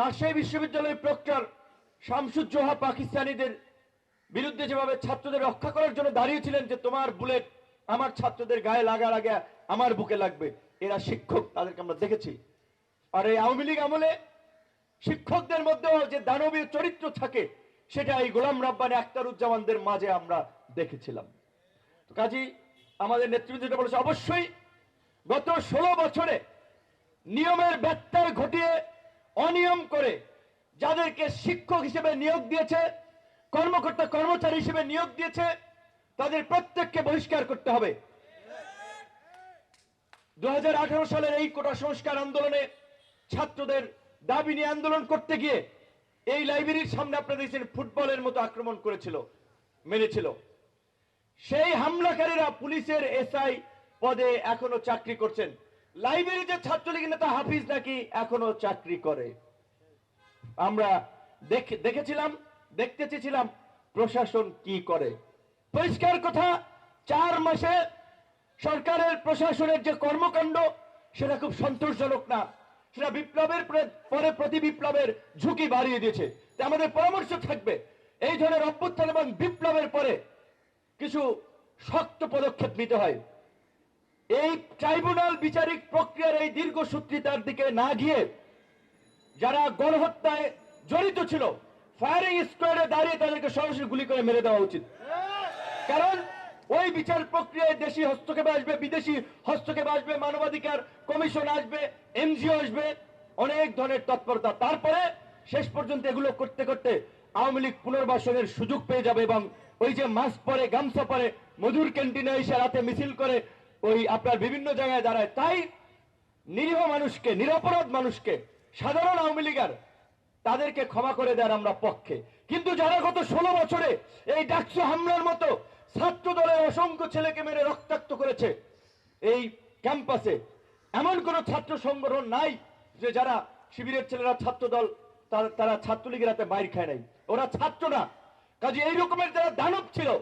রাজশাহী বিশ্ববিদ্যালয়ের প্রক্টর শামসুজ্জোহা পাকিস্তানিদের বিরুদ্ধে যেভাবে ছাত্রদের রক্ষা করার জন্য দাঁড়িয়েছিলেন যে তোমার বুলেট আমার ছাত্রদের গায়ে লাগার আগে আমার বুকে লাগবে। এরা শিক্ষক, তাদেরকে আমরা দেখেছি। আর এই আওয়ামী লীগ আমলে শিক্ষকদের মধ্যেও যে দানবীয় চরিত্র থাকে, সেটা এই গোলাম রাব্বানি আক্তারুজ্জামানদের মাঝে আমরা দেখেছিলাম। তো কাজী, আমাদের নেতৃত্ব যেটা বলেছে, অবশ্যই গত ষোলো বছরে নিয়মের ব্যত্যয় ঘটিয়ে অনিয়ম করে যাদেরকে শিক্ষক হিসেবে নিয়োগ দিয়েছে, কর্মকর্তা কর্মচারী হিসেবে নিয়োগ দিয়েছে, তাদের প্রত্যেককে বহিষ্কার করতে হবে। দু সালের এই কোটা সংস্কার আন্দোলনে ছাত্রদের দাবি নিয়ে আন্দোলন করতে গিয়ে এই লাইব্রেরির সামনে আপনারা দেখছেন ফুটবলের মতো আক্রমণ করেছিল, মেরেছিল। সেই হামলাকারীরা পুলিশের এসআই পদে এখনও চাকরি করছেন। লাইব্রেরিতে ছাত্রলীগ নেতা হাফিজ নাকি এখনও চাকরি করে? আমরা দেখেছিলাম, দেখতে চেয়েছিলাম প্রশাসন কি করে। পরিষ্কার কথা, চার মাসে সরকারের প্রশাসনের যে কর্মকাণ্ড, সেটা খুব সন্তোষজনক না। সেটা বিপ্লবের প্রে- পরে প্রতি বিপ্লবের ঝুঁকি বাড়িয়ে দিয়েছে। তাই আমাদের পরামর্শ থাকবে, এই ধরনের অভ্যুত্থান এবং বিপ্লবের পরে কিছু শক্ত পদক্ষেপ নিতে হয়। এই ট্রাইব্যুনাল বিচারিক প্রক্রিয়ার এই দীর্ঘসূত্রিতার দিকে না গিয়ে যারা গণহত্যায় জড়িত ছিল ফায়ারিং স্কোয়াডে দাঁড়িয়ে তাদেরকে সরাসরি গুলি করে মেরে দেওয়া উচিত। কারণ ওই বিচার প্রক্রিয়ায় দেশি হস্তক্ষেপ আসবে, বিদেশি হস্তক্ষেপ আসবে, মানবাধিকার কমিশন আসবে, এনজিও আসবে, অনেক ধরনের তৎপরতা। তারপরে শেষ পর্যন্ত এগুলো করতে করতে আওয়ামী লীগ পুনর্বাসনের সুযোগ পেয়ে যাবে এবং ওই যে মাস্ক পরে, গামছা পরে, মধুর ক্যান্টিনে এসে রাতে মিছিল করে ওই আপনার বিভিন্ন জায়গায় দাঁড়ায়। তাই নিরীহ মানুষকে, নিরপরাধ মানুষকে, সাধারণ আওয়ামী লীগার তাদেরকে ক্ষমা করে দেওয়ার আমরা পক্ষে। কিন্তু যারা গত ষোলো বছরে এই ডাকসু হামলার মতো ছাত্র দলের অসংখ্য ছেলেকে মেরে রক্তাক্ত করেছে, এই ক্যাম্পাসে এমন কোন ছাত্র সংগঠন নাই যে যারা শিবিরের ছেলেরা ছাত্র দল তারা- তারা ছাত্রলীগের হাতে বাইর খায় নাই। ওরা ছাত্র না। কাজে এই রকমের যারা দানব ছিল,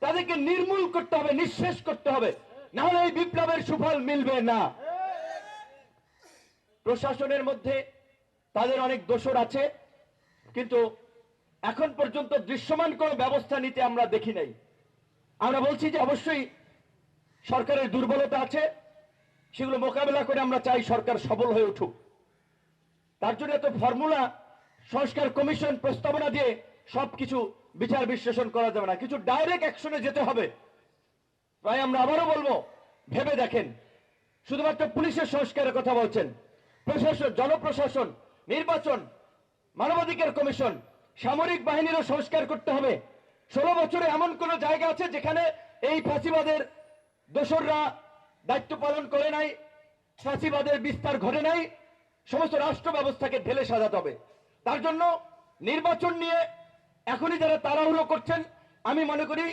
তাদেরকে নির্মূল করতে হবে, নিঃশেষ করতে হবে। না হলে এই বিপ্লবের সুফল মিলবে না। প্রশাসনের মধ্যে তাদের অনেক দোষর আছে, কিন্তু এখন পর্যন্ত দৃশ্যমান কোনো ব্যবস্থা নিতে আমরা দেখি নাই। আমরা বলছি যে অবশ্যই সরকারের দুর্বলতা আছে, সেগুলো মোকাবেলা করে আমরা চাই সরকার সবল হয়ে উঠুক। তার জন্য এত ফর্মুলা, সংস্কার কমিশন প্রস্তাবনা দিয়ে সবকিছু বিচার বিশ্লেষণ করা যাবে না। কিছু ডাইরেক্ট অ্যাকশনে যেতে হবে। তাই আমরা আবারও বলব, ভেবে দেখেন। শুধুমাত্র পুলিশের সংস্কারের কথা বলছেন। প্রশাসন, জনপ্রশাসন, নির্বাচন, মানবাধিকার কমিশন, সামরিক বাহিনীরও সংস্কার করতে হবে। ষোলো বছরে এমন কোন জায়গা আছে যেখানে এই ফাঁসিবাদের দোসররা দায়িত্ব পালন করে নাই, ফাঁসিবাদের বিস্তার ঘটে নাই, সমস্ত রাষ্ট্র ব্যবস্থাকে ঢেলে সাজাতে হবে। তার জন্য নির্বাচন নিয়ে এখনই যারা তাড়াহুড়ো করছেন, আমি মনে করি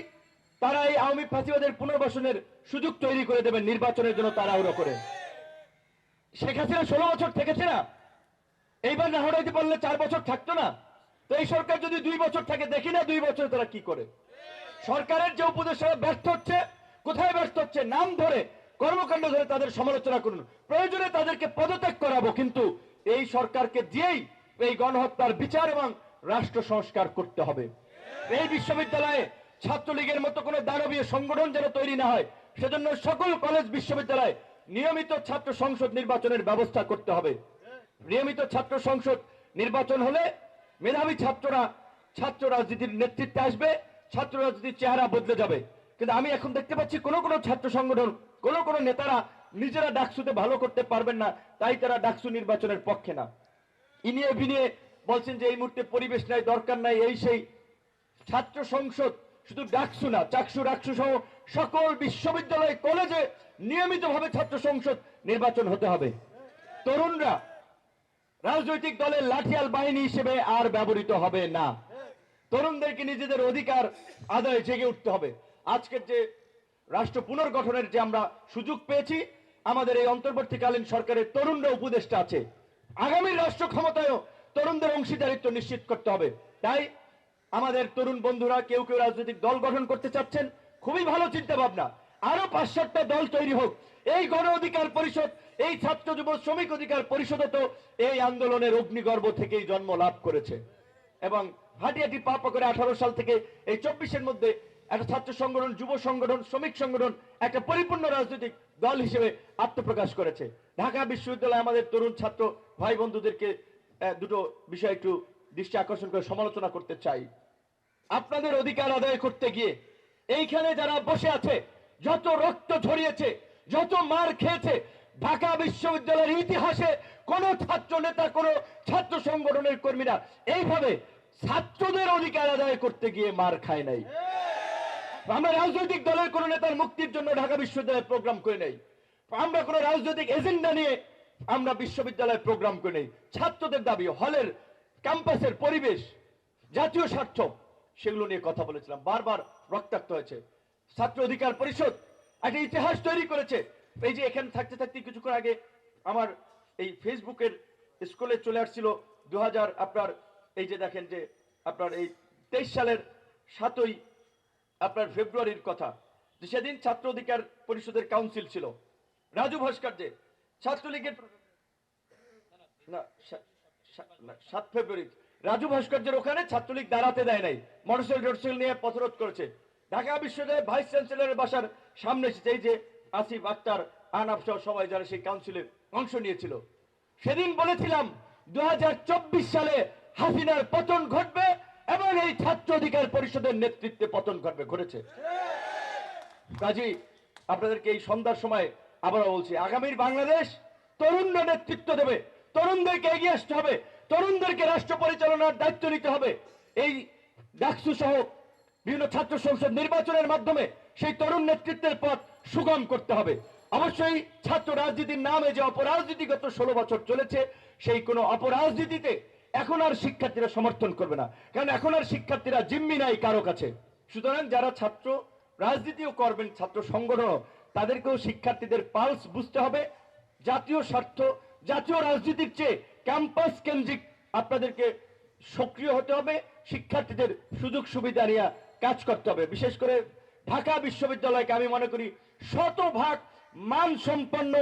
তারা এই আওয়ামী ফাঁসিবাদের পুনর্বাসনের সুযোগ তৈরি করে দেবেন নির্বাচনের জন্য তারা তাড়াহুড়ো করে। শেখ হাসিনা ষোলো বছর থেকেছে না। এইবার না হটাইতে পারলে চার বছর থাকতো না। তো এই সরকার যদি দুই বছর থাকে, দেখি না দুই বছর তারা কি করে। সরকারের যে উপদেষ্টা ব্যর্থ হচ্ছে, কোথায় ব্যর্থ হচ্ছে, নাম ধরে কর্মকাণ্ড ধরে তাদের সমালোচনা করুন। প্রয়োজনে তাদেরকে পদত্যাগ করাবো, কিন্তু এই সরকারকে দিয়েই এই গণহত্যার বিচার এবং রাষ্ট্র সংস্কার করতে হবে। এই বিশ্ববিদ্যালয়ে ছাত্রলীগের মতো কোনো দানবীয় সংগঠন যেন তৈরি না হয়, সেজন্য সকল কলেজ বিশ্ববিদ্যালয়ে নিয়মিত ছাত্র সংসদ নির্বাচনের ব্যবস্থা করতে হবে। নিয়মিত ছাত্র সংসদ নির্বাচন হলে মেধাবী ছাত্ররা ছাত্র রাজনীতির নেতৃত্বে আসবে, ছাত্র রাজনীতির চেহারা বদলে যাবে। কিন্তু আমি এখন দেখতে পাচ্ছি কোনো কোনো ছাত্র সংগঠন, কোন কোন নেতারা নিজেরা ডাকসুতে ভালো করতে পারবেন না, তাই তারা ডাকসু নির্বাচনের পক্ষে না। ইনিয়ে বিনিয়ে বলছেন যে এই মুহূর্তে পরিবেশ নাই, দরকার নাই, এই সেই ছাত্র সংসদ শুধু ডাকসু না, চাকসু, ডাকসু সহ সকল বিশ্ববিদ্যালয়, কলেজে নিয়মিতভাবে ছাত্র সংসদ নির্বাচন হতে হবে। তরুণরা রাজনৈতিক দলের লাঠিয়াল বাহিনী হিসেবে আর ব্যবহৃত হবে না। তরুণদেরকে নিজেদের অধিকার আদায় জেগে উঠতে হবে। আজকের যে রাষ্ট্র পুনর্গঠনের যে আমরা সুযোগ পেয়েছি, আমাদের এই অন্তর্বর্তীকালীন সরকারের তরুণরা উপদেষ্টা আছে। আগামী রাষ্ট্র ক্ষমতায়ও তরুণদের অংশীদারিত্ব নিশ্চিত করতে হবে। তাই আমাদের তরুণ বন্ধুরা, কেউ কেউ রাজনৈতিক দল গঠন করতে চাচ্ছেন, খুবই ভালো চিন্তা ভাবনা আরও পাঁচ সাতটা দল তৈরি হোক। এই গণ অধিকার পরিষদ, এই ছাত্র যুব শ্রমিক অধিকার পরিষদ তো এই আন্দোলনের অগ্নিগর্ভ থেকেই জন্ম লাভ করেছে। এবং হাঁটিহাটি পা করে আঠারো সাল থেকে এই চব্বিশের মধ্যে একটা ছাত্র সংগঠন, যুব সংগঠন, শ্রমিক সংগঠন, একটা পরিপূর্ণ রাজনৈতিক দল হিসেবে আত্মপ্রকাশ করেছে। ঢাকা বিশ্ববিদ্যালয়ে আমাদের তরুণ ছাত্র ভাই বন্ধুদেরকে দুটো বিষয় একটু দৃষ্টি আকর্ষণ করে সমালোচনা করতে চাই। আপনাদের অধিকার আদায় করতে গিয়ে এইখানে যারা বসে আছে, যত রক্ত ঝরিয়েছে, যত মার খেয়েছে, ঢাকা বিশ্ববিদ্যালয়ের ইতিহাসে কোন ছাত্র নেতা, কোন ছাত্র সংগঠনের কর্মীরা এইভাবে ছাত্রদের অধিকার আদায় করতে গিয়ে মার খায় নাই। আমরা রাজনৈতিক দলের কোন নেতার মুক্তির জন্য ঢাকা বিশ্ববিদ্যালয়ে প্রোগ্রাম করে নেই। আমরা কোন রাজনৈতিক এজেন্ডা নিয়ে আমরা বিশ্ববিদ্যালয়ে প্রোগ্রাম করে নেই। ছাত্রদের দাবি, হলের ক্যাম্পাসের পরিবেশ, জাতীয় স্বার্থ সেগুলো নিয়ে কথা বলেছিলাম। বারবার রক্তাক্ত হয়েছে। ছাত্র অধিকার পরিষদ একটা ইতিহাস তৈরি করেছে। এই যে এখানে থাকতে থাকতে কিছুক্ষণ আগে আমার এই ফেসবুকের স্কুলে চলে আসছিল দু আপনার এই যে দেখেন যে আপনার এই তেইশ সালের সাতই আপনার ফেব্রুয়ারির কথা। যে সেদিন ছাত্র অধিকার পরিষদের কাউন্সিল ছিল। রাজু ভাস্কর্যে ছাত্রলীগের না, সাত ফেব্রুয়ারি রাজু ভাস্কর্যের ওখানে ছাত্রলীগ দাঁড়াতে দেয় নাই। মোটরসাইকেল টোটরসাইকেল নিয়ে পথরোধ করেছে। ঢাকা বিশ্ববিদ্যালয়ের ভাইস চ্যান্সেলরের বাসার সামনে এসেছে এই যে আসিফ আক্তার, আনাফ সহ সবাই যারা সেই কাউন্সিলে অংশ নিয়েছিল। সেদিন বলেছিলাম দু সালে হাসিনার পতন ঘটবে এবং এই ছাত্র অধিকার পরিষদের নেতৃত্বে পতন ঘটবে, ঘটেছে। কাজী, আপনাদেরকে এই সন্ধ্যার সময় আবারও বলছি, আগামীর বাংলাদেশ তরুণরা নেতৃত্ব দেবে। তরুণদেরকে এগিয়ে আসতে হবে। তরুণদেরকে রাষ্ট্র পরিচালনার দায়িত্ব নিতে হবে। এই ডাকসু সহ বিভিন্ন ছাত্র সংসদ নির্বাচনের মাধ্যমে সেই তরুণ নেতৃত্বের পথ সুগম করতে হবে। অবশ্যই ছাত্র রাজনীতির নামে যে অপরাজনীতি গত ষোলো বছর চলেছে, সেই কোনো অপরাজনীতিতে এখন আর শিক্ষার্থীরা সমর্থন করবে না। কারণ এখন আর শিক্ষার্থীরা জিম্মি নাই কারও কাছে। সুতরাং যারা ছাত্র রাজনীতিও করবেন, ছাত্র সংগঠন তাদেরকেও শিক্ষার্থীদের পালস বুঝতে হবে। জাতীয় স্বার্থ জাতীয় রাজনীতির চেয়ে ক্যাম্পাস কেন্দ্রিক আপনাদেরকে সক্রিয় হতে হবে, শিক্ষার্থীদের সুযোগ সুবিধা নিয়ে কাজ করতে হবে। বিশেষ করে ঢাকা বিশ্ববিদ্যালয়কে আমি মনে করি শতভাগ মান সম্পন্ন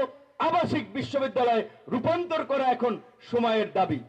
আবাসিক বিশ্ববিদ্যালয়ে রূপান্তর করা এখন সময়ের দাবি।